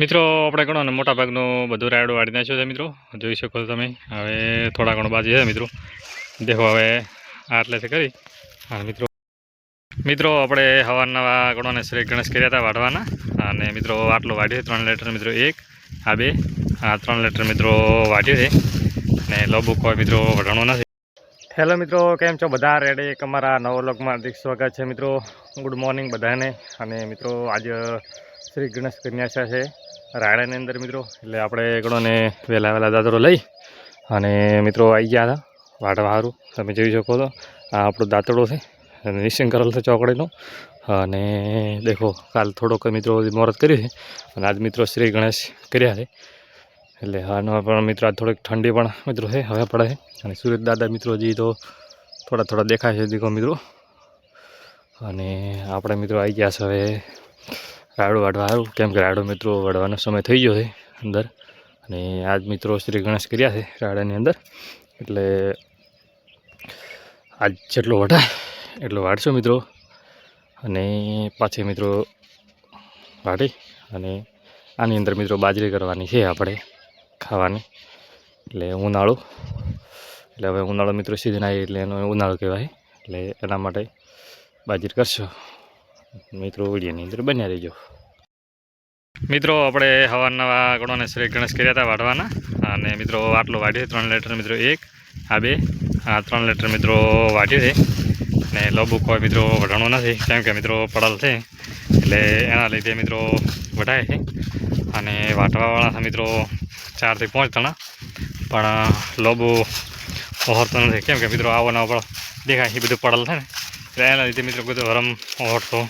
મિત્રો, આપણે ગણો ને મોટા ભાગનું બધું રાયડું વાળી નાખ્યું છે મિત્રો. જોઈ શકો છો તમે. હવે થોડા ઘણો બાજી છે મિત્રો. દેખો હવે આટલેથી કરી. અને મિત્રો મિત્રો, આપણે હવાના ગણો ને શ્રી ગણેશ કર્યા હતા વાઢવાના. અને મિત્રો, આટલો વાઢ્યો છે, ત્રણ લીટર મિત્રો એક, આ બે, આ ત્રણ લીટર મિત્રો વાઢ્યું છે. અને લોબુ કોઈ મિત્રો વઢાણો નથી. હેલો મિત્રો, કેમ છો બધા? રેડી એક અમારા નવો લોકમાં હાર્દિક સ્વાગત છે મિત્રો. ગુડ મોર્નિંગ બધાને. અને મિત્રો, આજે શ્રી ગણેશ કન્યાશા છે. રાયડાની અંદર મિત્રો, એટલે આપણે ગણોને વહેલા વહેલા દાદરો લઈ અને મિત્રો આવી ગયા હતા વાટવા સારું તમે જોઈ શકો છો, આ આપણો દાંતડો છે, અને નિશ્ચિંત કરેલ છે ચોકડીનો. અને દેખો, કાલ થોડોક મિત્રો મુહૂર્ત કર્યું છે, અને આજ મિત્રો શ્રી ગણેશ કર્યા છે. એટલે આનો પણ મિત્રો આજ થોડીક ઠંડી પણ મિત્રો છે, હવે પડે છે. અને સુરત દાદા મિત્રો હજી તો થોડા થોડા દેખાય છે દીકો મિત્રો. અને આપણે મિત્રો આવી ગયા છે હવે રાયડો વાળવા સારું કેમ કે રાયડો મિત્રો વાળવાનો સમય થઈ ગયો છે અંદર. અને આજ મિત્રો શ્રી ગણેશ કર્યા છે રાયડાની અંદર. એટલે આજ જેટલો વઢાય, એટલો વાળશો મિત્રો. અને પાછી મિત્રો વાઢી. અને આની અંદર મિત્રો બાજરી કરવાની છે આપણે ખાવાની. એટલે ઉનાળો. એટલે હવે ઉનાળો મિત્રો સિઝન આવી એટલે એનો ઉનાળો કહેવાય. એટલે એના માટે બાજરી કરશો. મિત્રો વિડીયોની અંદર બન્યા રહેજો. મિત્રો, આપણે હવાના ગણોને શ્રી ગણેશ કર્યા હતા વાઢવાના. અને મિત્રો, આટલો વાઢ્યો ત્રણ લીટર, મિત્રો, એક, આ બે, આ ત્રણ લીટર, મિત્રો, વાઢ્યો છે. અને લોબુ કોઈ મિત્રો, વઢાણું નથી. કેમ કે, મિત્રો, પડલ છે. એટલે એના લીધે, મિત્રો, વઢાય છે. અને વાટવાવાળા મિત્રો, ચારથી પાંચ જણા. પણ લોબુ ઓહરતો નથી. કેમ કે, મિત્રો, આવો ના દેખાય એ બધું પડલ છે ને. એટલે એના લીધે, મિત્રો, બધું હરમ ઓહરતો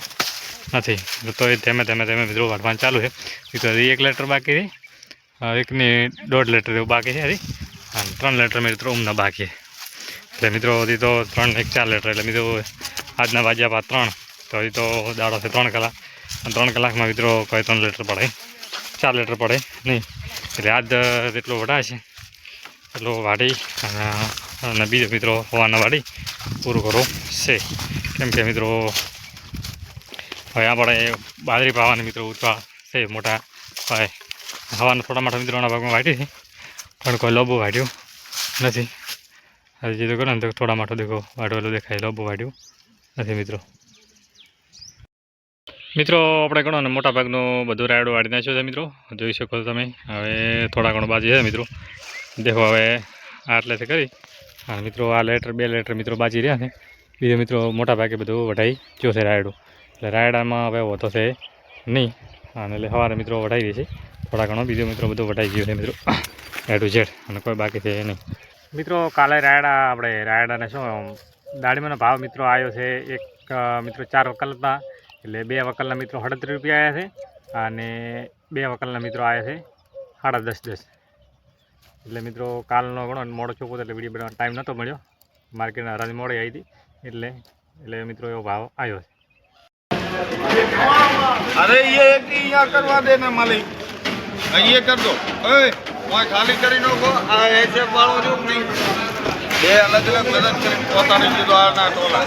નથી. તો એ ધીમે ધીમે ધીમે મિત્રો વાટવાનું ચાલુ છે. મિત્રો હજી એક લેટર બાકી છે. એકની દોઢ લેટર એવું બાકી છે હજી. અને ત્રણ લેટર મિત્રો ઉમના બાકી એટલે મિત્રો હજી તો ત્રણ એક ચાર લેટર એટલે મિત્રો આજના વાજ્યા બાદ ત્રણ. તો હજી તો દાડો છે ત્રણ કલાક. અને ત્રણ કલાકમાં મિત્રો કોઈ ત્રણ લેટર પડે ચાર લેટર પડે નહીં. એટલે આજ જેટલો વઢાશે એટલો વાઢી અને બીજો મિત્રો હોવાના વાઢી પૂરું કરવું છે. કેમ કે મિત્રો હવે આપણે બાજરી પાવાના મિત્રો ઉતવા છે મોટા હવે હવાના થોડા મોટા મિત્રોના ભાગમાં વાટી છે, પણ કોઈ લોબો વાટ્યું નથી. હવે તો કરો ને, તો થોડા માટો દેખો વાઢવેલો દેખાય, લોબો વાટ્યું નથી મિત્રો. મિત્રો, આપણે ગણો ને, મોટા ભાગનું બધું રાયડો વાળી નાખ્યો છે મિત્રો. જોઈ શકો છો તમે, હવે થોડા ઘણો બાજી છે મિત્રો. દેખો હવે આટલેથી કરી હા મિત્રો, આ લેટર, બે લેટર મિત્રો બાજી રહ્યા છે. બીજો મિત્રો, મોટા ભાગે બધું વઢાઈ છે રાયડો. એટલે રાયડામાં હવે હોતો છે નહીં. અને એટલે સવારે મિત્રો વઢાઈ દે છે થોડા ઘણો, બીજો મિત્રો બધો વઢાઈ ગયો છે મિત્રો. એ ટુ ઝેડ, અને કોઈ બાકી છે નહીં. મિત્રો, કાલે રાયડા, આપણે રાયડાને શું દાડીમાંનો ભાવ મિત્રો આવ્યો છે એક મિત્રો ચાર વકલના, એટલે બે વકલના મિત્રો સાડત્રીસ રૂપિયા આવ્યા છે, અને બે વકલના મિત્રો આવ્યા છે સાડા દસ દસ. એટલે મિત્રો, કાલનો ઘણો મોડો ચોખ્ખો એટલે વીડિયો બનાવવાનો ટાઈમ નહોતો મળ્યો. માર્કેટના હરાજ મોડી આવી હતી, એટલે એટલે મિત્રો એવો ભાવ આવ્યો છે. અરે એ એક અહીંયા કરવા દે ને માલિક. અહીંયા કરજો. ઓય કોઈ ખાલી કરી નાખો. આ એચએફ વાળો જો નહીં? બે અલગ અલગ મદદ કરી. પોતાની કીધો આના ટોલા.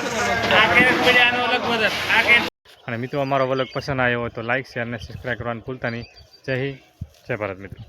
અને મિત્રો, અમારો વલગ પસંદ આવ્યો હોય તો લાઈક શેર અને સબસ્ક્રાઈબ કરવાનું ભૂલતા નહીં. જય હિન્દ, જય ભારત મિત્રો.